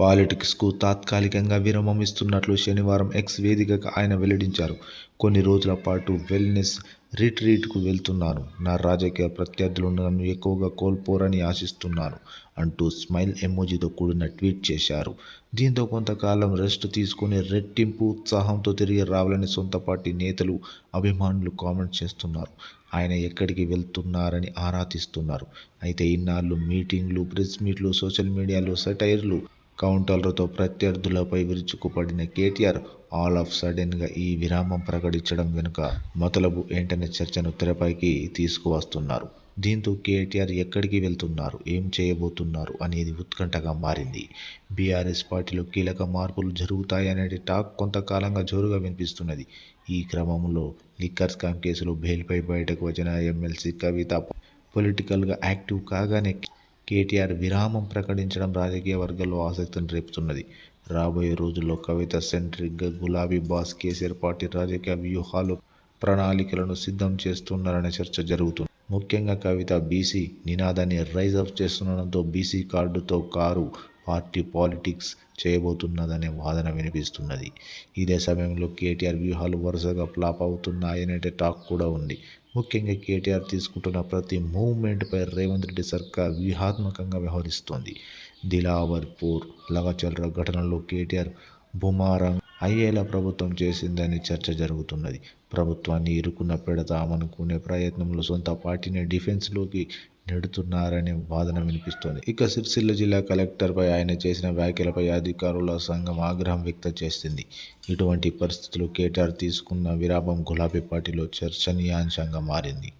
పాలిటిక్స్కు తాత్కాలికంగా విరామం ఇస్తున్నట్లు శనివారం ఎక్స్ వేదికగా ఆయన వెల్లడించారు. కొన్ని రోజుల పాటు వెల్నెస్ రిట్రీట్కు వెళ్తున్నాను. నా రాజకీయ ప్రత్యర్థులు నన్ను ఎక్కువగా కోల్పోరని ఆశిస్తున్నాను అంటూ స్మైల్ ఎమోజీతో కూడిన ట్వీట్ చేశారు. దీంతో కొంతకాలం రెస్ట్ తీసుకుని రెట్టింపు ఉత్సాహంతో తిరిగి రావాలని సొంత పార్టీ నేతలు, అభిమానులు కామెంట్ చేస్తున్నారు. ఆయన ఎక్కడికి వెళ్తున్నారని ఆరా తీస్తున్నారు. అయితే ఇన్నాళ్ళు మీటింగ్లు, ప్రెస్ మీట్లు, సోషల్ మీడియాలో సెటైర్లు, కౌంటర్లతో ప్రత్యర్థులపై విరుచుకుపడిన కేటీఆర్ ఆల్ ఆఫ్ సడెన్గా ఈ విరామం ప్రకటించడం వెనుక మతలబు ఏంటనే చర్చను తెరపైకి తీసుకువస్తున్నారు. దీంతో కేటీఆర్ ఎక్కడికి వెళ్తున్నారు, ఏం చేయబోతున్నారు అనేది ఉత్కంఠగా మారింది. బీఆర్ఎస్ పార్టీలో కీలక మార్పులు జరుగుతాయనే టాక్ కొంతకాలంగా జోరుగా వినిపిస్తున్నది. ఈ క్రమంలో లిక్కర్ స్కామ్ కేసులో బెయిల్పై బయటకు వచ్చిన ఎమ్మెల్సీ కవిత పొలిటికల్గా యాక్టివ్ కాగానే కేటీఆర్ విరామం ప్రకటించడం రాజకీయ వర్గాల్లో ఆసక్తిని రేపుతున్నది. రాబోయే రోజుల్లో కవిత సెంట్రిక్గా గులాబీ బాస్ కేసీఆర్ పార్టీ రాజకీయ వ్యూహాలు, ప్రణాళికలను సిద్ధం చేస్తున్నారనే చర్చ జరుగుతుంది ముఖ్యంగా కవిత బీసీ నినాదాన్ని రైజ్ అప్ చేస్తుండడంతో బీసీ కార్డుతో కారు పార్టీ పాలిటిక్స్ చేయబోతున్నదనే వాదన వినిపిస్తున్నది. ఇదే సమయంలో కేటీఆర్ వ్యూహాలు వరుసగా ఫ్లాప్ అవుతున్నాయనే టాక్ కూడా ఉంది. ముఖ్యంగా కేటీఆర్ తీసుకుంటున్న ప్రతి మూవ్మెంట్పై రేవంత్ రెడ్డి సర్కార్ వ్యూహాత్మకంగా వ్యవహరిస్తోంది. దిలావర్పూర్ పూర్, ఘటనలో కేటీఆర్ బుమారం అయ్యేలా ప్రభుత్వం చేసిందని చర్చ జరుగుతున్నది. ప్రభుత్వాన్ని ఇరుకున్న పెడతామనుకునే ప్రయత్నంలో సొంత పార్టీని డిఫెన్స్లోకి నెడుతున్నారనే వాదన వినిపిస్తోంది. ఇక సిరిసిల్ల జిల్లా కలెక్టర్పై ఆయన చేసిన వ్యాఖ్యలపై అధికారుల సంఘం ఆగ్రహం వ్యక్తం చేసింది. ఇటువంటి పరిస్థితులు కేటీఆర్ తీసుకున్న విరామం గులాబీ పార్టీలో చర్చనీయాంశంగా మారింది.